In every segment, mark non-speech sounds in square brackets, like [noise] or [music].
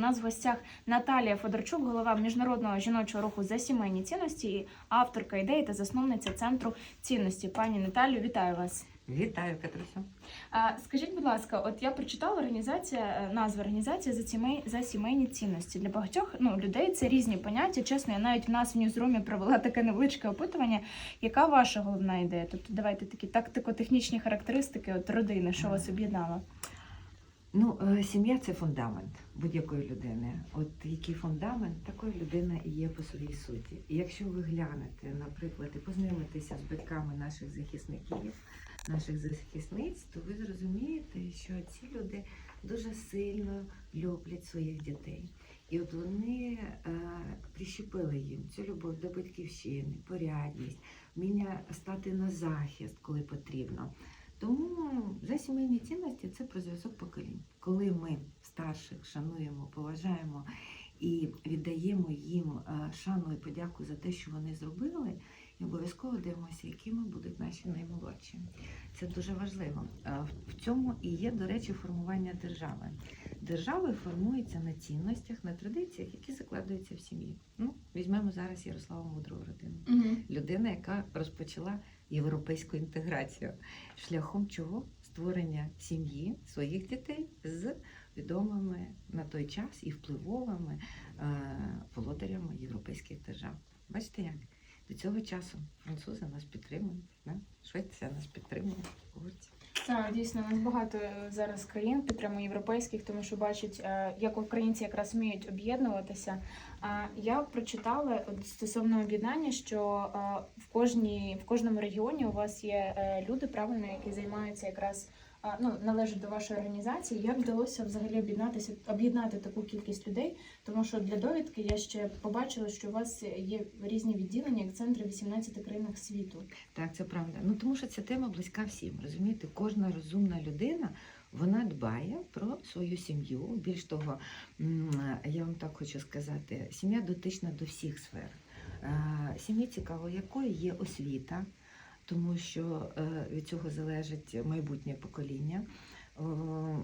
У нас в гостях Наталія Федорчук, голова міжнародного жіночого руху за сімейні цінності, і авторка ідеї та засновниця центру цінності. Пані Наталю, вітаю вас. Вітаю, Катрусю. Скажіть, будь ласка, от я прочитала організація, е, назва організації за сімей за сімейні цінності. Для багатьох ну людей це різні поняття. Чесно, я навіть в нас в ньюзрумі провела таке невеличке опитування. Яка ваша головна ідея? Тобто, давайте такі тактико-технічні характеристики от родини, що вас об'єднало. Ну, е, сім'я це фундамент будь-якої людини. От який фундамент, такої людина і є по своїй суті. І якщо ви глянете, наприклад, і познайомитеся з батьками наших захисників, наших захисниць, то ви зрозумієте, що ці люди дуже сильно люблять своїх дітей. І от вони е, прищепили їм цю любов до батьківщини, порядність, вміння стати на захист, коли потрібно. Тому за сімейні цінності це про зв'язок поколінь. Коли ми старших шануємо, поважаємо і віддаємо їм е, шану і подяку за те, що вони зробили, і обов'язково дивимося, якими будуть наші наймолодші. Це дуже важливо. Е, В цьому і є, до речі, формування держави. Держава формується на цінностях, на традиціях, які закладаються в сім'ї. Ну, візьмемо зараз Ярослава Мудрого родину Угу. людина, яка розпочала європейську інтеграцію, шляхом чого створення сім'ї своїх дітей з відомими на той час і впливовими е, володарями європейських держав. Бачите як? До цього часу французи нас підтримують? Швеція нас підтримує. Так, дійсно, у нас багато е, зараз країн підтримує європейських, тому що бачать, е, як українці якраз вміють об'єднуватися. А я прочитала стосовно об'єднання, що е, в кожній в кожному регіоні у вас є люди, правильно, які займаються якраз. Ну, належать до вашої організації. Як вдалося взагалі об'єднатися, об'єднати таку кількість людей? Тому що для довідки я ще побачила, що у вас є різні відділення, як центри в 18 країнах світу. Так, це правда. Ну тому що ця тема близька всім. Розумієте, кожна розумна людина вона дбає про свою сім'ю. Більш того, я вам так хочу сказати, сім'я дотична до всіх сфер. Е, Сім'ї цікаво, якою є освіта, тому що е, від цього залежить майбутнє покоління.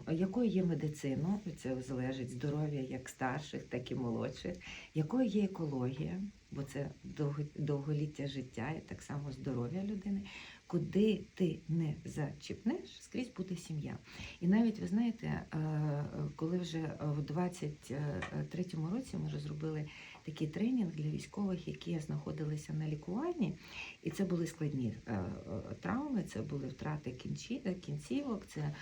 Е, Якою є медицина, від цього залежить здоров'я як старших, так і молодших, якою є екологія, бо це довго- довголіття життя і так само здоров'я людини. Куди ти не зачіпнеш, скрізь буде сім'я. І навіть ви знаєте, е, е, коли вже в 23-му році ми розробили такий тренінг для військових, які знаходилися на лікуванні, і це були складні е, е, травми, це були втрати кінчі- кінцівок, це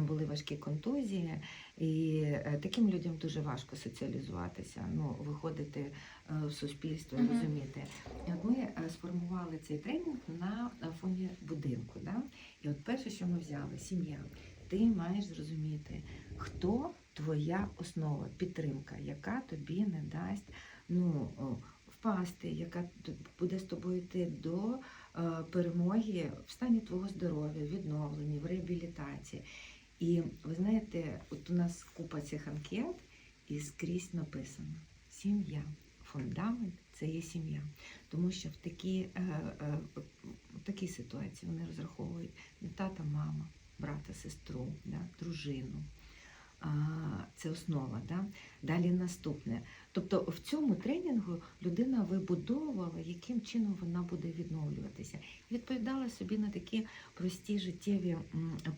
були важкі контузії. І е, таким людям дуже важко соціалізуватися, ну, виходити е, в суспільство, Мгм. розуміти. І от ми е, сформували цей тренінг на на фоні будинку. Да? І от перше, що ми взяли, сім'я. Ти маєш зрозуміти, хто твоя основа, підтримка, яка тобі не дасть ну, впасти, яка буде з тобою йти до е, перемоги в стані твого здоров'я, відновленні, в реабілітації. І ви знаєте, от у нас купа цих анкет, і скрізь написано: сім'я, фундамент це є сім'я. Тому що в такій, е, е, в такій ситуації вони розраховують на тата, мама, брата, сестру, да, дружину. Це основа. Да? Далі наступне. Тобто в цьому тренінгу людина вибудовувала, яким чином вона буде відновлюватися. Відповідала собі на такі прості життєві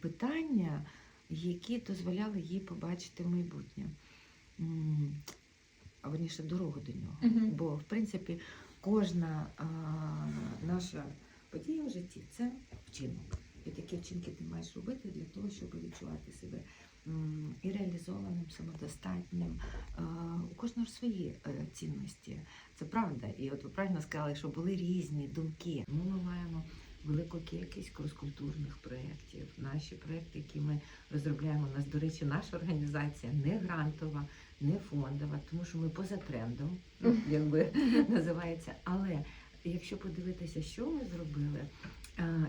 питання, які дозволяли їй побачити майбутнє. А верніше дорогу до нього. Мгм. Бо, в принципі, кожна а, наша подія в житті це вчинок. І такі вчинки ти маєш робити для того, щоб відчувати себе і реалізованим, самодостатнім. У кожного ж свої е, цінності. Це правда. І от ви правильно сказали, що були різні думки. Ну, ми маємо велику кількість крос-культурних проєктів. Наші проєкти, які ми розробляємо, у нас, до речі, наша організація не грантова, не фондова, тому що ми поза трендом, [laughs] якби називається. Але якщо подивитися, що ми зробили,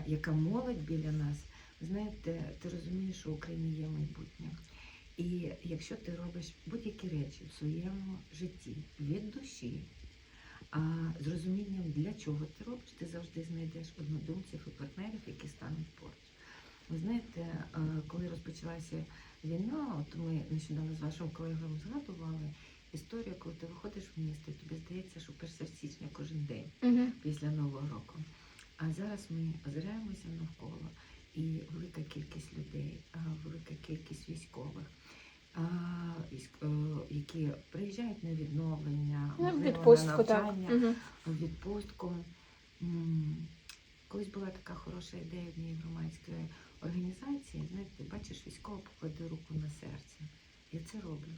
яка молодь біля нас, знаєте, ти розумієш, що в Україні є майбутнє. І якщо ти робиш будь-які речі в своєму житті від душі, а з розумінням, для чого ти робиш, ти завжди знайдеш однодумців і партнерів, які стануть поруч. Ви знаєте, коли розпочалася війна, от ми нещодавно з вашим колегою згадували історію, коли ти виходиш в місто, і тобі здається, що 1 січня кожен день Угу. після Нового року. А зараз ми озираємося навколо, і велика кількість людей, велика кількість військових, е, які приїжджають на відновлення, Ну, можливо, відпустку, на навчання, в відпустку. Колись була така хороша ідея однієї громадської організації. Знаєте, бачиш військово поклади руку на серце. Я це роблю.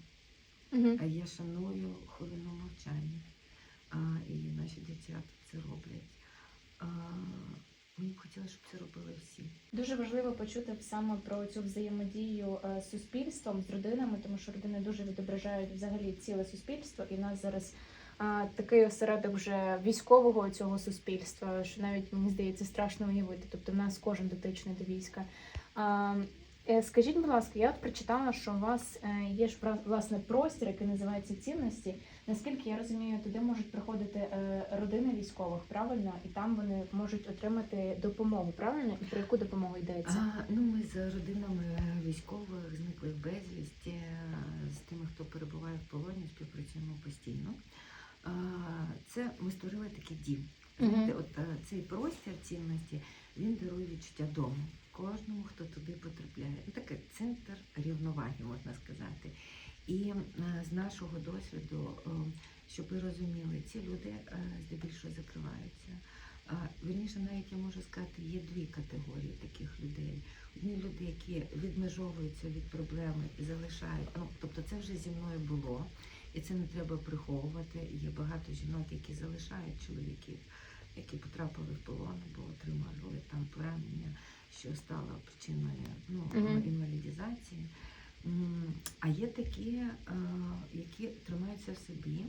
Угу. А я шаную хвилину мовчання. А, і наші дівчата це роблять. А, мені б хотілося, щоб це робили всі. Дуже важливо почути саме про цю взаємодію е, з суспільством, з родинами, тому що родини дуже відображають взагалі ціле суспільство, і в нас зараз а, такий осередок вже військового цього суспільства, що навіть мені здається страшно уявити. Тобто в нас кожен дотичний до війська. А, е, Скажіть, будь ласка, я от прочитала, що у вас е, є ж власне простір, який називається цінності. Наскільки я розумію, туди можуть приходити е, родини військових, правильно, і там вони можуть отримати допомогу, правильно? І про яку допомогу йдеться? А, ну, ми з родинами військових, зниклих безвісті, е, з тими, хто перебуває в полоні, співпрацюємо постійно. Це ми створили такий дім. Мгм. Знаєте, от е, цей простір цінності він дарує відчуття дому кожному, хто туди потрапляє. Ну, такий центр рівноваги, можна сказати. І е, з нашого досвіду, е, щоб ви розуміли, ці люди е, здебільшого закриваються. Вірніше, навіть я можу сказати, є дві категорії таких людей. Одні люди, які відмежовуються від проблеми і залишають. Ну, тобто це вже зі мною було, і це не треба приховувати. Є багато жінок, які залишають чоловіків, які потрапили в полон або отримали там поранення, що стало причиною ну, інвалідізації. А є такі, е, які тримаються в собі,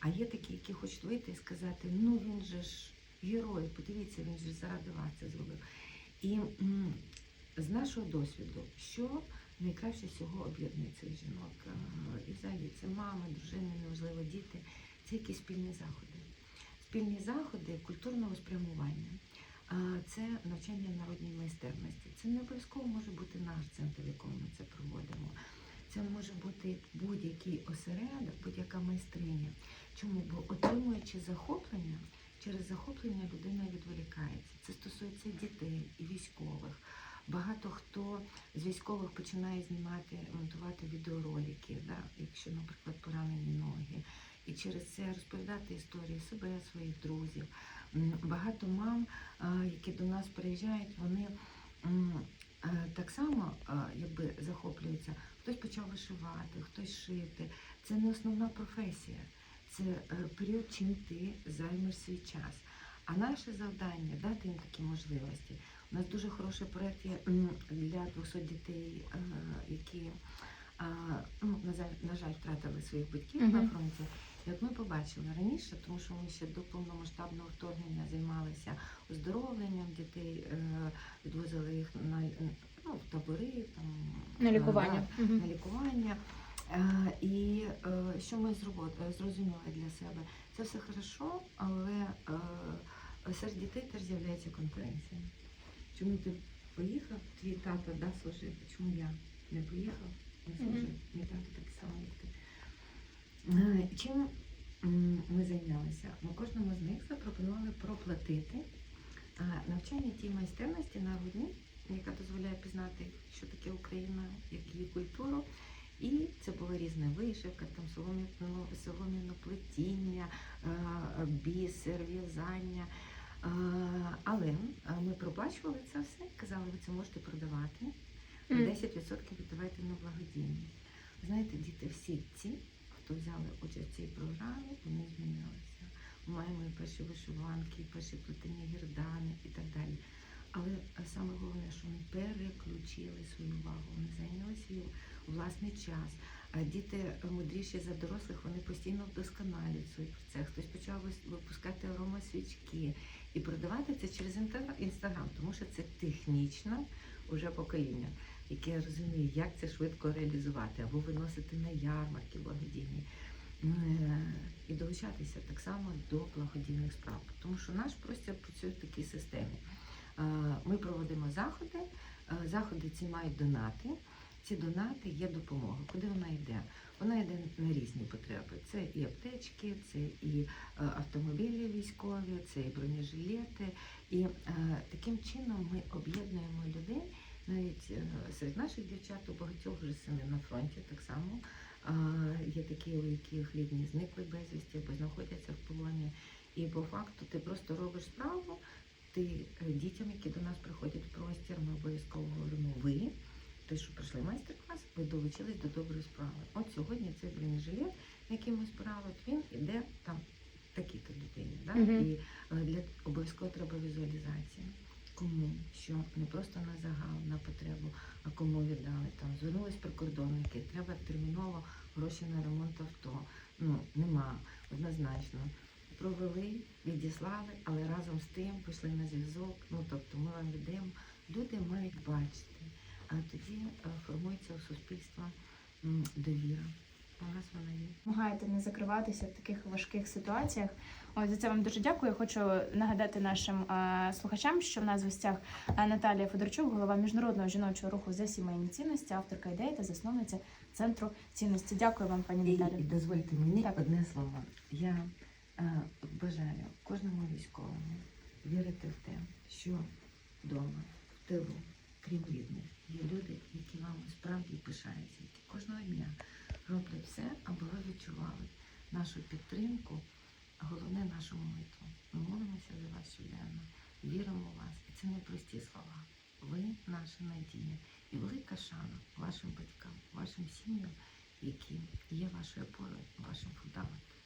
а є такі, які хочуть вийти і сказати, ну він же ж герой, подивіться, він же заради вас це зробив. І з нашого досвіду, що найкраще всього об'єднує цих жінок, е, і взагалі це мами, дружини, неважливо, діти, це якісь спільні заходи. Спільні заходи культурного спрямування. Це навчання народній майстерності. Це не обов'язково може бути наш центр, в якому ми це проводимо. Це може бути будь-який осередок, будь-яка майстриня. Чому? Бо отримуючи захоплення, через захоплення людина відволікається. Це стосується дітей і військових. Багато хто з військових починає знімати, монтувати відеоролики, да, якщо, наприклад, поранені ноги, і через це розповідати історії себе, своїх друзів. Багато мам, які до нас приїжджають, вони е, так само якби захоплюються. Хтось почав вишивати, хтось шити. Це не основна професія, це е, період, чим ти займеш свій час. А наше завдання дати їм такі можливості. У нас дуже хороший проєкт є для 200 дітей, е, які а, ну, на жаль, на жаль, втратили своїх батьків на фронті. І от ми побачили раніше, тому що ми ще до повномасштабного вторгнення займалися оздоровленням дітей, е, відвозили їх на ну, в табори, там На е, лікування. да, Мгм. на лікування. Е, І що ми зрозуміли для себе? Це все хорошо, але серед дітей теж з'являється конкуренція. Чому ти поїхав, твій тато да, служив, чому я не поїхав, Мій тато так само Чим ми зайнялися? Ми кожному з них запропонували проплатити навчання тій майстерності народній, яка дозволяє пізнати, що таке Україна, як її культуру. І це була різна вишивка, там солом'яно солом'яно плетіння, е, бісер, в'язання. Е, Але е, ми проплачували це все, казали, ви це можете продавати. Мгм. 10% віддавайте на благодійні. Знаєте, діти всі ці, хто взяли участь в цій програмі, вони змінилися. Ми маємо і перші вишиванки, і перші плетені гірдани і так далі. Але е, саме головне, що вони переключили свою увагу, вони зайняли свій власний час. А діти е, мудріші за дорослих, вони постійно вдосконалюють свій процес. Хтось почав випускати аромасвічки і продавати це через інстаграм, тому що це технічно вже покоління, яке розуміє, як це швидко реалізувати, або виносити на ярмарки благодійні. Е, І долучатися так само до благодійних справ, тому що наш простір працює в такій системі. Е, Ми проводимо заходи, е, заходи ці мають донати. ці донати є допомога. Куди вона йде? Вона йде на різні потреби. Це і аптечки, це і автомобілі військові, це і бронежилети. І таким чином ми об'єднуємо людей. Навіть е, серед наших дівчат у багатьох вже сини на фронті так само. Є такі, у яких рідні зникли безвісті або знаходяться в полоні. І по факту ти просто робиш справу. Ти е, дітям, які до нас приходять в простір, ми обов'язково говоримо ви. Те, що пройшли майстер-клас, ви долучились до доброї справи. От сьогодні цей бронежилет, який ми збирали, він іде там такі-то дитині. Да? Мгм. І е, для обов'язково треба візуалізація. Кому що не просто на загал, на потребу, а кому віддали там. Звернулись прикордонники, треба терміново гроші на ремонт авто. Ну нема однозначно. Провели, відіслали, але разом з тим пішли на зв'язок. Ну тобто ми вам віддаємо. Люди мають бачити, а тоді е, формується у суспільства довіра. У нас вона є. Допомагаєте не закриватися в таких важких ситуаціях. Ось за це вам дуже дякую. Хочу нагадати нашим е, слухачам, що в нас в гостях е, Наталія Федорчук, голова міжнародного жіночого руху за сімейні цінності, авторка ідеї та засновниця центру цінності. Дякую вам, пані Наталі. і дозвольте мені Так. одне слово. Я е, бажаю кожному військовому вірити в те, що вдома, в тилу, крім рідних, є люди, які вами справді пишаються, які кожного дня роблять все, аби ви відчували нашу підтримку, головне нашу молитву. Ми молимося за вас щоденно, віримо в вас. І це не прості слова. Ви наша надія. І велика шана вашим батькам, вашим сім'ям, які є вашою опорою, вашим фундаментом.